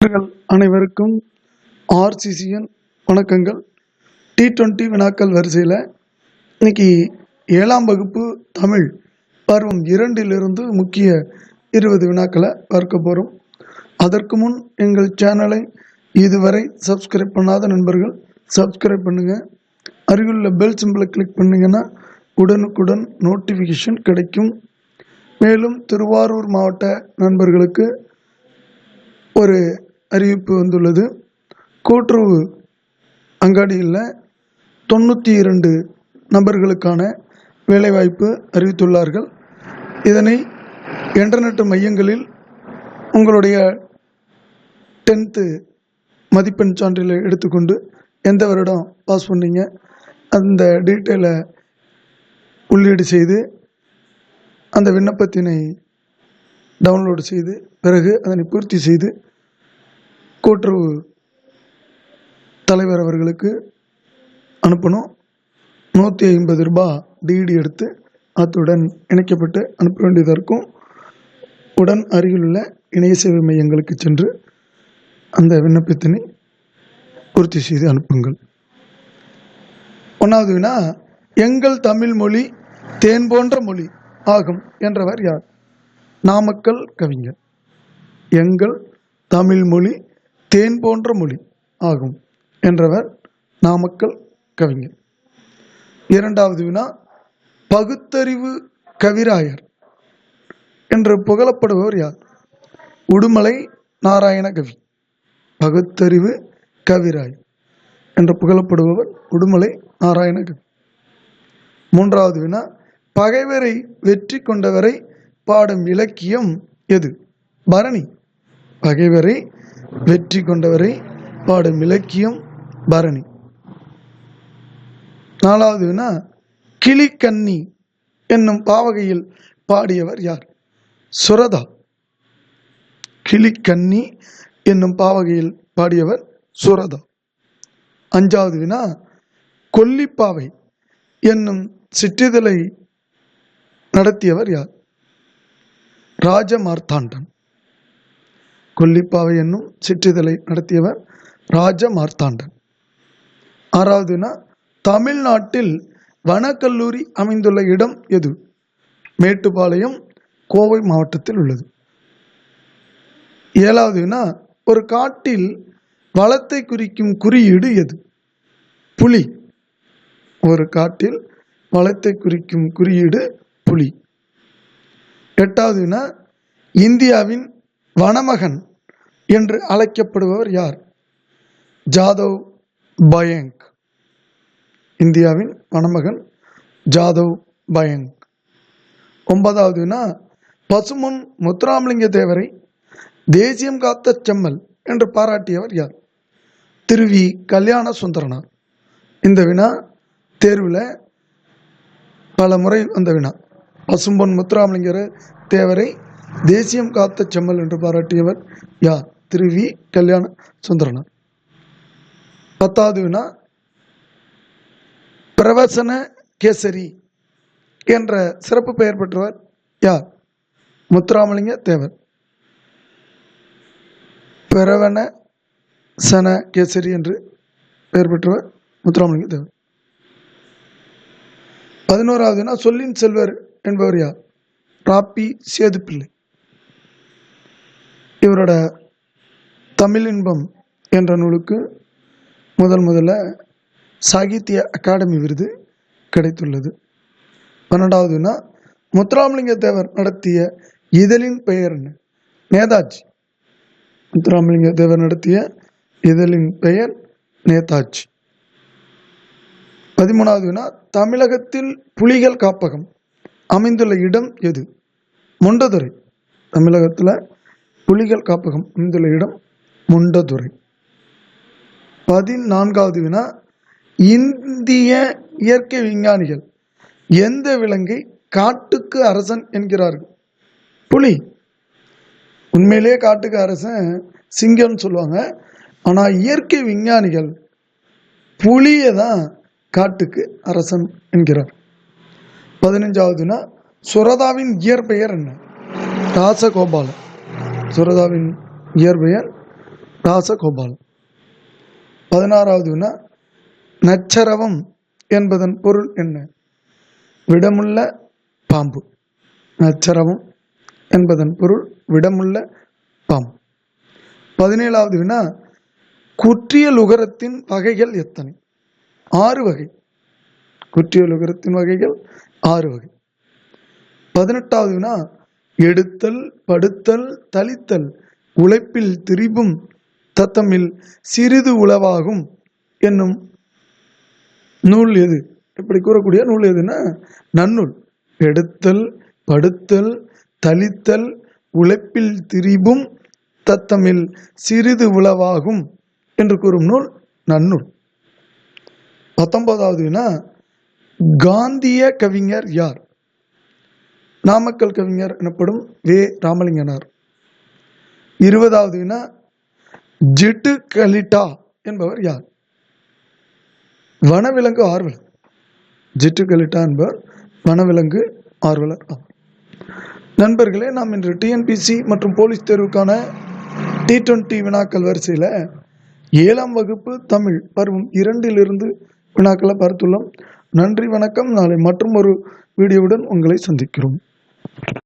நண்பர்கள் அனைவருக்கும் ஆர்சிசிஎன் வணக்கங்கள். டி டுவெண்ட்டி வினாக்கள் வரிசையில் இன்னைக்கு ஏழாம் வகுப்பு தமிழ் பருவம் இரண்டிலிருந்து முக்கிய இருபது வினாக்களை பார்க்க போகிறோம் அதற்கு முன் எங்கள் சேனலை இதுவரை சப்ஸ்கிரைப் பண்ணாத நண்பர்கள் சப்ஸ்கிரைப் பண்ணுங்கள் அருகிலுள்ள பெல் சிம்பிளை கிளிக் பண்ணிங்கன்னா உடனுக்குடன் நோட்டிஃபிகேஷன் கிடைக்கும். மேலும் திருவாரூர் மாவட்ட நண்பர்களுக்கு ஒரு அறிவிப்பு வந்துள்ளது. கூட்டுறவு அங்காடியில் தொண்ணூற்றி இரண்டு நபர்களுக்கான வேலைவாய்ப்பு அறிவித்துள்ளார்கள். இதனை இன்டர்நெட் மையங்களில் உங்களுடைய டென்த்து மதிப்பெண் சான்றிதழை எடுத்துக்கொண்டு எந்த வருடம் பாஸ் பண்ணீங்க அந்த டீட்டெயிலை உள்ளீடு செய்து அந்த விண்ணப்பத்தினை டவுன்லோடு செய்து பிறகு அதனை பூர்த்தி செய்து கூட்டுறவு தலைவர் அவர்களுக்கு அனுப்பணும். நூற்றி ஐம்பது ரூபாய் டிடி எடுத்து அத்துடன் இணைக்கப்பட்டு அனுப்ப வேண்டியதாக இருக்கும். உடன் அருகிலுள்ள இணைய சேவை மையங்களுக்கு சென்று அந்த விண்ணப்பத்தினை பூர்த்தி செய்து அனுப்புங்கள். ஒன்றாவது வினா எங்கள் தமிழ் மொழி தேன் போன்ற மொழி ஆகும் என்றவர் யார்? நாமக்கல் கவிஞர். எங்கள் தமிழ் மொழி தேன் போன்ற மொழி ஆகும் என்றவர் நாமக்கல் கவிஞர். இரண்டாவது வினா பகுத்தறிவு கவிராயர் என்று புகழப்படுபவர் யார்? உடுமலை நாராயண கவி. பகுத்தறிவு கவிராய் என்று புகழப்படுபவர் உடுமலை நாராயண கவி. மூன்றாவது வினா பகைவரை வெற்றி கொண்டவரை பாடும் இலக்கியம் எது? பரணி. பகைவரை வெற்றி கொண்டவரை பாடும் இலக்கியம் பரணி. நாலாவது வினா கிளிக்கன்னி என்னும் பாவகையில் பாடியவர் யார்? சுரதா. கிளிக்கன்னி என்னும் பாவகையில் பாடியவர் சுரதா. அஞ்சாவது வினா கொல்லிப்பாவை என்னும் சிற்றிதழை நடத்தியவர் யார்? ராஜமார்த்தாண்டன் கொல்லிப்பாவை என்னும் சிற்றிதழை நடத்தியவர் ராஜ மார்த்தாண்டன் ஆறாவதுனா தமிழ்நாட்டில் வனக்கல்லூரி அமைந்துள்ள இடம் எது? மேட்டுப்பாளையம் கோவை மாவட்டத்தில் உள்ளது. ஏழாவதுனா ஒரு காட்டில் வளத்தை குறிக்கும் குறியீடு எது? புலி. ஒரு காட்டில் வளத்தை குறிக்கும் குறியீடு புலி. எட்டாவதுனா இந்தியாவின் வனமகன் என்று அழைக்கப்படுபவர் யார்? ஜாதவ் பயங்க். இந்தியாவின் மணமகன் ஜாதவ் பயங்க். ஒன்பதாவதுனா பசுமன் முத்துராமலிங்க தேவரை தேசியம் காத்த செம்மல் என்று பாராட்டியவர் யார்? திருவி கல்யாண சுந்தரனார். இந்த வினா தேர்வில் பல முறை வந்த வினா. பசும்பொன் முத்துராமலிங்கர் தேவரை தேசியம் காத்த செம்மல் என்று பாராட்டியவர் யார்? திரு வி கல்யாண சுந்தரனார். பத்தாவது வினா பிரவசன கேசரி என்ற சிறப்பு பெயர் பெற்றவர் யார்? முத்துராமலிங்க தேவர். பிரவண சன கேசரி என்று பெயர் பெற்றவர் முத்துராமலிங்க தேவர். பதினோராவதுனா சொல்லின் செல்வர் என்பவர் யார்? ராப்பி சேதுப்பிள்ளை. இவரோட தமிழ் இன்பம் என்ற நூலுக்கு முதல் முதல்ல சாகித்ய அகாடமி விருது கிடைத்துள்ளது. பன்னெண்டாவதுனா முத்துராமலிங்க தேவர் நடத்திய இதழின் பெயர் என்ன? நேதாஜி. முத்துராமலிங்க தேவர் நடத்திய இதழின் பெயர் நேதாஜி. பதிமூணாவதுனா தமிழகத்தில் புலிகள் காப்பகம் அமைந்துள்ள இடம் எது? முண்டதுரை. தமிழகத்தில் புலிகள் காப்பகம் அமைந்துள்ள இடம் முண்டதுரை. பதினான்காவது வினா இந்திய இயற்கை விஞ்ஞானிகள் எந்த விலங்கை காட்டுக்கு அரசன் என்கிறார்கள்? புலி. உண்மையிலேயே காட்டுக்கு அரசன் சிங்கம்னு சொல்லுவாங்க. ஆனால் இயற்கை விஞ்ஞானிகள் புலியை தான் காட்டுக்கு அரசன் என்கிறார். பதினஞ்சாவதுனா சுரதாவின் இயற்பெயர் என்ன? ராசகோபாலன். சுரதாவின் இயற்பெயர் ராசகோபாலம் பதினாறாவது வினா நச்சரவம் என்பதன் பொருள் என்ன? விடமுள்ள பாம்பு. நச்சரவம் என்பதன் பொருள் விடமுள்ள பாம்பு. பதினேழாவது வினா குற்றியல் உகரத்தின் வகைகள் எத்தனை? ஆறு வகை. குற்றியல் உகரத்தின் வகைகள் ஆறு வகை. பதினெட்டாவது வினா எடுத்தல் படுத்தல் தளித்தல் உழைப்பில் திரிபும் தத்தமில் சிறிது உளவாகும் என்னும் நூல் எது? இப்படி கூறக்கூடிய நூல் எதுன்னா நன்னூல். எடுத்தல் படுத்தல் தளித்தல் உழைப்பில் திரிபும் தத்தமில் சிறிது உளவாகும் என்று கூறும் நூல் நன்னூல். பத்தொன்பதாவதுனா காந்திய கவிஞர் யார்? நாமக்கல் கவிஞர் எனப்படும் வே. ராமலிங்கனார். இருபதாவதுனா ஜிட்டு கலிட்டா என்பவர் யார்? வனவிலங்கு ஆர்வலர். ஜிட்டு கலிட்டா என்பவர் வனவிலங்கு ஆர்வலர் ஆவார். நண்பர்களே நாம் இன்று டிஎன்பிசி மற்றும் போலீஸ் தேர்வுக்கான டி டுவெண்ட்டி வினாக்கள் வரிசையில் ஏழாம் வகுப்பு தமிழ் பருவம் இரண்டிலிருந்து வினாக்களை பார்த்துள்ளோம். நன்றி வணக்கம். நாளை மற்றும் ஒரு வீடியோவுடன் உங்களை சந்திக்கிறோம்.